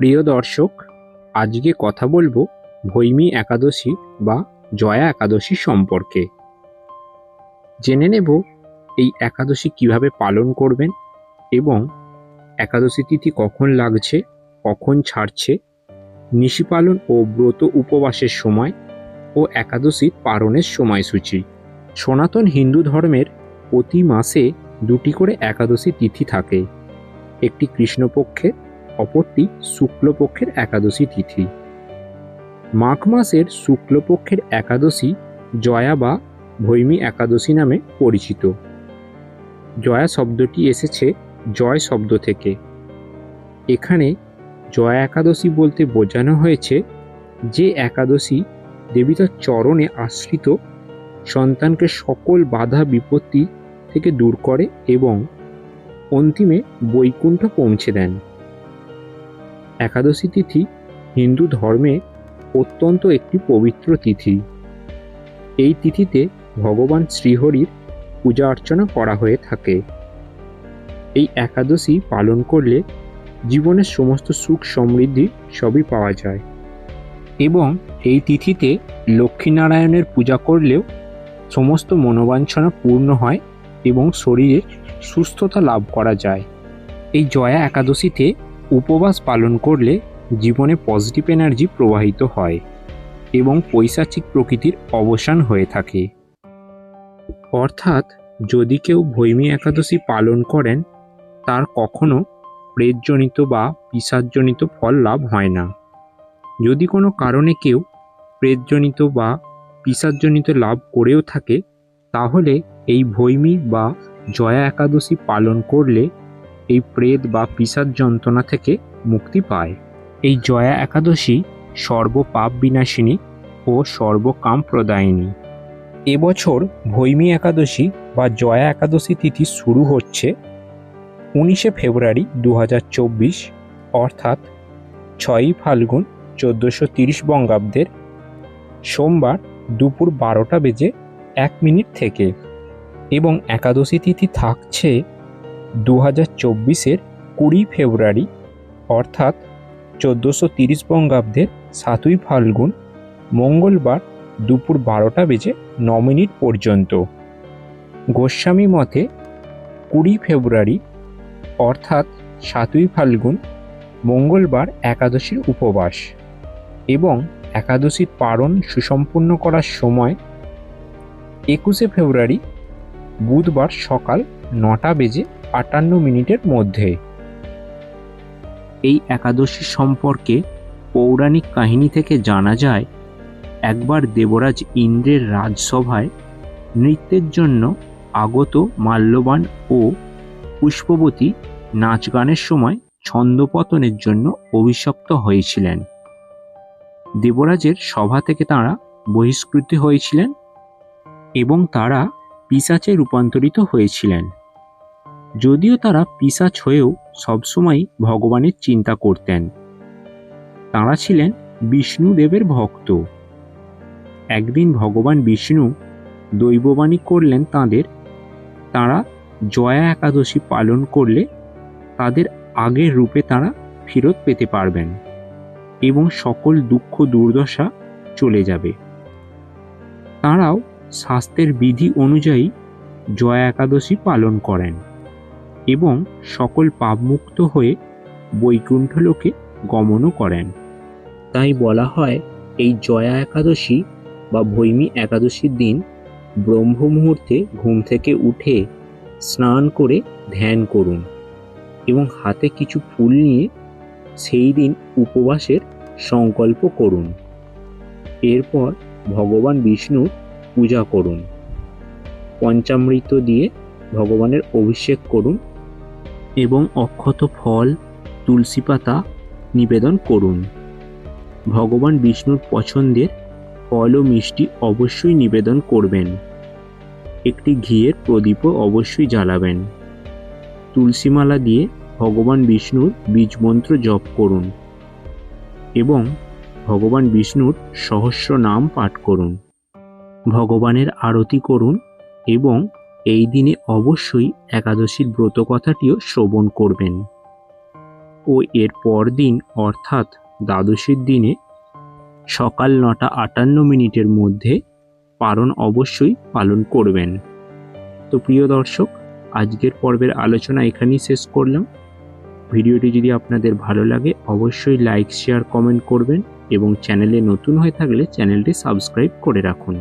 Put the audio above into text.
প্রিয় দর্শক, আজকে কথা বলব ভৈমী একাদশী বা জয়া একাদশী সম্পর্কে। জেনে নেব এই একাদশী কীভাবে পালন করবেন এবং একাদশী তিথি কখন লাগছে, কখন ছাড়ছে নিশি পালন ও ব্রত উপবাসের সময় ও একাদশীর পালনের সময়সূচি। সনাতন হিন্দু ধর্মের প্রতি মাসে দুটি করে একাদশী তিথি থাকে। একটি কৃষ্ণপক্ষের অপরটি শুক্লপক্ষের একাদশী তিথি। মাঘ মাসের শুক্লপক্ষের একাদশী জয়া বা ভৈমী একাদশী নামে পরিচিত। জয়া শব্দটি এসেছে জয় শব্দ থেকে। এখানে জয়া একাদশী বলতে বোঝানো হয়েছে যে একাদশী দেবী তার চরণে আশ্রিত সন্তানকে সকল বাধা বিপত্তি থেকে দূর করে এবং অন্তিমে বৈকুণ্ঠ পৌঁছে দেন। একাদশী তিথি হিন্দু ধর্মে অত্যন্ত একটি পবিত্র তিথি। এই তিথিতে ভগবান শ্রীহরির পূজা অর্চনা করা হয়ে থাকে। এই একাদশী পালন করলে জীবনের সমস্ত সুখ সমৃদ্ধি সবই পাওয়া যায়। এবং এই তিথিতে লক্ষ্মীনারায়ণের পূজা করলেও সমস্ত মনোবাঞ্ছনা পূর্ণ হয় এবং শরীরে সুস্থতা লাভ করা যায়। এই জয়া একাদশীতে উপবাস পালন করলে জীবনে পজিটিভ এনার্জি প্রবাহিত হয় এবং পৈশাচিক প্রকৃতির অবসান হয়ে থাকে। অর্থাৎ যদি কেউ ভৈমী একাদশী পালন করেন, তার কখনো প্রেতজনিত বা পিসাজজনিত ফল লাভ হয় না। যদি কোনো কারণে কেউ প্রেতজনিত বা পিসাজজনিত লাভ করেও থাকে, তাহলে এই ভৈমী বা জয়া একাদশী পালন করলে এই প্রেত বা পিসার যন্ত্রণা থেকে মুক্তি পায়। এই জয়া একাদশী সর্বপাপ বিনাশিনী ও সর্বকাম প্রদায়িনী এবছর ভৈমী একাদশী বা জয়া একাদশী তিথি শুরু হচ্ছে উনিশে ফেব্রুয়ারি দু হাজার চব্বিশ, অর্থাৎ ছয়ই ফাল্গুন চোদ্দোশো তিরিশ বঙ্গাব্দের সোমবার দুপুর বারোটা বেজে এক মিনিট থেকে। এবং একাদশী তিথি থাকছে দু হাজার চব্বিশের কুড়ি ফেব্রুয়ারি, অর্থাৎ চোদ্দোশো তিরিশ বঙ্গাব্দের সাতই ফাল্গুন, মঙ্গলবার দুপুর বারোটা বেজে ন মিনিট পর্যন্ত। গোস্বামী মতে কুড়ি ফেব্রুয়ারি, অর্থাৎ সাতই ফাল্গুন, মঙ্গলবার একাদশীর উপবাস এবং একাদশীর পারণ সুসম্পন্ন করার সময় একুশে ফেব্রুয়ারি, বুধবার সকাল নটা বেজে আটান্ন মিনিটের মধ্যে। এই একাদশী সম্পর্কে পৌরাণিক কাহিনী থেকে জানা যায়, একবার দেবরাজ ইন্দ্রের রাজসভায় নৃত্যের জন্য আগত মাল্যবান ও পুষ্পবতী নাচ গানের সময় ছন্দপতনের জন্য অভিশপ্ত হয়েছিলেন। দেবরাজের সভা থেকে তাঁরা বহিষ্কৃত হয়েছিলেন এবং তারা পিসাচে রূপান্তরিত হয়েছিলেন। যদিও তারা পিসাচ হয়েও সবসময় ভগবানের চিন্তা করতেন। তাঁরা ছিলেন বিষ্ণুদেবের ভক্ত। একদিন ভগবান বিষ্ণু দৈববাণী করলেন তাঁদের, তাঁরা জয়া একাদশী পালন করলে তাদের আগের রূপে তাঁরা ফেরত পেতে পারবেন এবং সকল দুঃখ দুর্দশা চলে যাবে। তাঁরাও স্বাস্থ্যের বিধি অনুযায়ী জয়া একাদশী পালন করেন। এবং সকল পাপমুক্ত হয়ে বৈকুণ্ঠ লোকে গমনও করেন। তাই বলা হয়, এই জয়া একাদশী বা ভৈমী একাদশীর দিন ব্রহ্ম মুহূর্তে ঘুম থেকে উঠে স্নান করে ধ্যান করুন এবং হাতে কিছু ফুল নিয়ে সেই দিন উপবাসের সংকল্প করুন। এরপর ভগবান বিষ্ণুর পূজা করুন। পঞ্চামৃত দিয়ে ভগবানের অভিষেক করুন এবং অক্ষত ফল, তুলসী পাতা নিবেদন করুন। ভগবান বিষ্ণুর পছন্দের ফল ও মিষ্টি অবশ্যই নিবেদন করবেন। একটি ঘিয়ের প্রদীপও অবশ্যই জ্বালাবেন। তুলসীমালা দিয়ে ভগবান বিষ্ণুর বীজ মন্ত্র জপ করুন এবং ভগবান বিষ্ণুর সহস্র নাম পাঠ করুন। ভগবানের আরতি করুন এবং এই দিনে অবশ্যই একাদশীর ব্রত কথাটিও শ্রবণ করবেন। ও এর পরদিন অর্থাৎ দ্বাদশীর দিনে, সকাল নটা আটান্ন মিনিটের মধ্যে পালন অবশ্যই পালন করবেন। তো প্রিয় দর্শক, আজকের পর্বের আলোচনা এখানেই শেষ করলাম। ভিডিওটি যদি আপনাদের ভালো লাগে, অবশ্যই লাইক, শেয়ার, কমেন্ট করবেন এবং চ্যানেলে নতুন হয়ে থাকলে চ্যানেলটি সাবস্ক্রাইব করে রাখুন।